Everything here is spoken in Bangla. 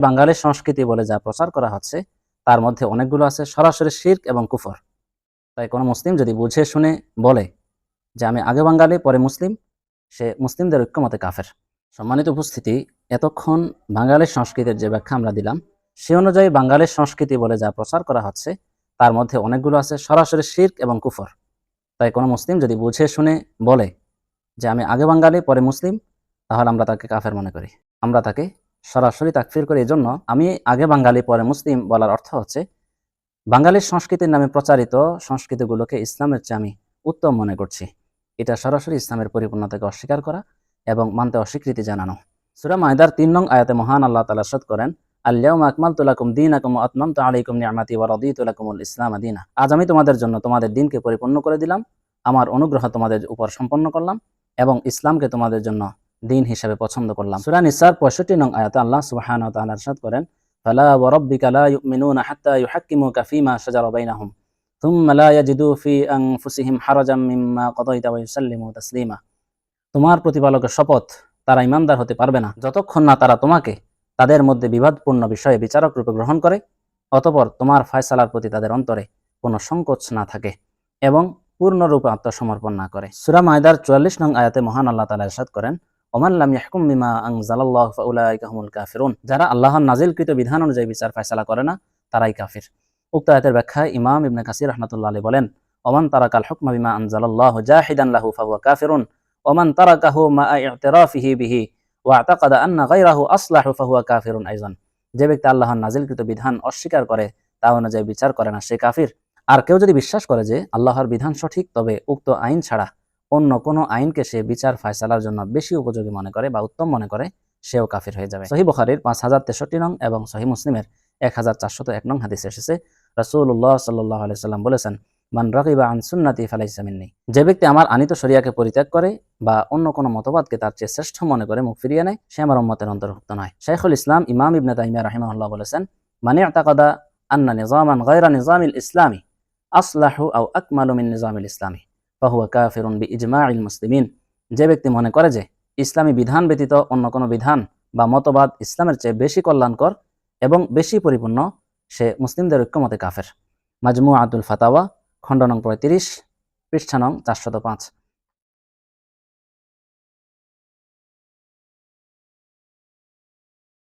বাঙালির সংস্কৃতি বলে যা প্রচার করা হচ্ছে, তার মধ্যে অনেকগুলো আছে, সরাসরি শির্ক এবং কুফর। তাই কোনো মুসলিম যদি বুঝে শুনে বলে যে আমি আগে বাঙালি, পরে মুসলিম, সে মুসলিমদের ঐক্যমতে কাফের। সম্মানিত উপস্থিতি, এতক্ষণ বাঙালির সংস্কৃতির যে ব্যাখ্যা আমরা দিলাম, সে অনুযায়ী বাঙালির সংস্কৃতি বলে যা প্রচার করা হচ্ছে, তার মধ্যে অনেকগুলো আছে, সরাসরি শির্ক এবং কুফর। তাই কোনো মুসলিম যদি বুঝে শুনে বলে যে আমি আগে বাঙালি, পরে মুসলিম, তাহলে আমরা তাকে কাফের মনে করি। আমরা তাকে সরাসরি তাকফির করে এই জন্য আমি আগে বাঙালি, পরে মুসলিম বলার অর্থ হচ্ছে বাঙালির সংস্কৃতির নামে প্রচারিত সংস্কৃতিগুলোকে ইসলামের চেয়ে আমি উত্তম মনে করছি। এটা সরাসরি ইসলামের পরিপূর্ণতাকে অস্বীকার করা এবং মানতে অস্বীকৃতি জানানো। সুরা মায়দার তিন নং আয়াতে মহান আল্লাহ তালা সদ করেন আল্লাহুম আকমাল তুলাকুম দিন আকুম আতমাম তো আলাইকুম নিয়ামাতি ওয়া রাদি তুলাকুমুল ইসলাম দিনা। আজ আমি তোমাদের জন্য তোমাদের দিনকে পরিপূর্ণ করে দিলাম, আমার অনুগ্রহ তোমাদের উপর সম্পন্ন করলাম এবং ইসলামকে তোমাদের জন্য দিন হিসাবে পছন্দ করলাম। সুরা নিসার পঁয়ষট্টি নং আয়াতে আল্লাহ সুবহানাহু ওয়া তাআলা ইরশাদ করেন, ফালা ওয়া রাব্বিকা লা ইউমিনুনা হাত্তা ইউহাক্কিমুকা ফীমা শাজারা বাইনাহুম থুম্মা লা ইয়াজিদু ফি আনফুসিহিম হারাজাম মিম্মা কাদাইতা ওয়া ইউসাল্লিমু তাসলিমা। তোমার প্রতিপালকের শপথ তারা ইমানদার হতে পারবে না। যতক্ষণ না তারা তোমাকে তাদের মধ্যে বিবাদপূর্ণ বিষয়ে বিচারক রূপে গ্রহণ করে, অতপর তোমার ফয়সালার প্রতি তাদের অন্তরে কোনো সংকোচ না থাকে এবং পূর্ণরূপে আত্মসমর্পণ না করে। সুরা মায়দার চুয়াল্লিশ নং আয়াতে মহান আল্লাহ তালা ইরশাদ করেন ওমান লাম ইয়াহকুম বিমা ফাউলাইকা হুমুল কাফিরুন। যারা আল্লাহর নাজিলকৃত বিধান অনুযায়ী বিচার করে না, তারাই কাফির। উক্ত আয়াতের ইমাম ইবনে কাসির আলী বলেন, ওমান তারাকাল হুকমা বিমা জাহিদান লাহু ফাহুয়া কাফিরুন, ওমান মা বিহি ওয়াতাকাদা আন্না গায়রাহু আসলাহু ফাহুয়া কাফিরুন আইজন। যে ব্যক্তি আল্লাহর নাজিলকৃত বিধান অস্বীকার করে, তা অনুযায়ী বিচার করে না, সে কাফির। আর কেউ যদি বিশ্বাস করে যে আল্লাহর বিধান সঠিক, তবে উক্ত আইন ছাড়া অন্য কোনো আইনকে সে বিচার ফায়সালার জন্য বেশি উপযোগী মনে করে বা উত্তম মনে করে, সেও কাফির হয়ে যাবে। সহি বখারির পাঁচ হাজার তেষট্টি নং এবং সহি মুসলিমের এক হাজার চারশত এক নং হাদিসে এসেছে, রাসূলুল্লাহ সাল্লাহ আলাইসাল্লাম বলেছেন, মান রাকিবা আন সুন্নাতি ফালাইসা মিন্নি। যে ব্যক্তি আমার আনিত শরিয়াকে পরিত্যাগ করে বা অন্য কোনো মতবাদকে তার চেয়ে শ্রেষ্ঠ মনে করে মুখ ফিরিয়ে নেয়, সে আমার উম্মতের অন্তর্ভুক্ত নয়। শেখুল ইসলাম ইমাম ইবনে তাইমিয়া রাহিমাহুল্লাহ বলেছেন মানে আতাকাদা আন্না নিজামান গায়রা নিজামিল ইসলামী, আসলাহু আউ আকমালু মিন নিজামিল ইসলামী। ফাহুয়া কাফেরুন বি ইজমাইল মুসলিমিন। যে ব্যক্তি মনে করে যে ইসলামী বিধান ব্যতীত অন্য কোনো বিধান বা মতবাদ ইসলামের চেয়ে বেশি কল্যাণকর এবং বেশি পরিপূর্ণ, সে মুসলিমদের ঐক্যমতে কাফের। মাজমু আতুল ফাতাওয়া, খণ্ড নং পঁয়ত্রিশ, পৃষ্ঠা নং চারশত পাঁচ।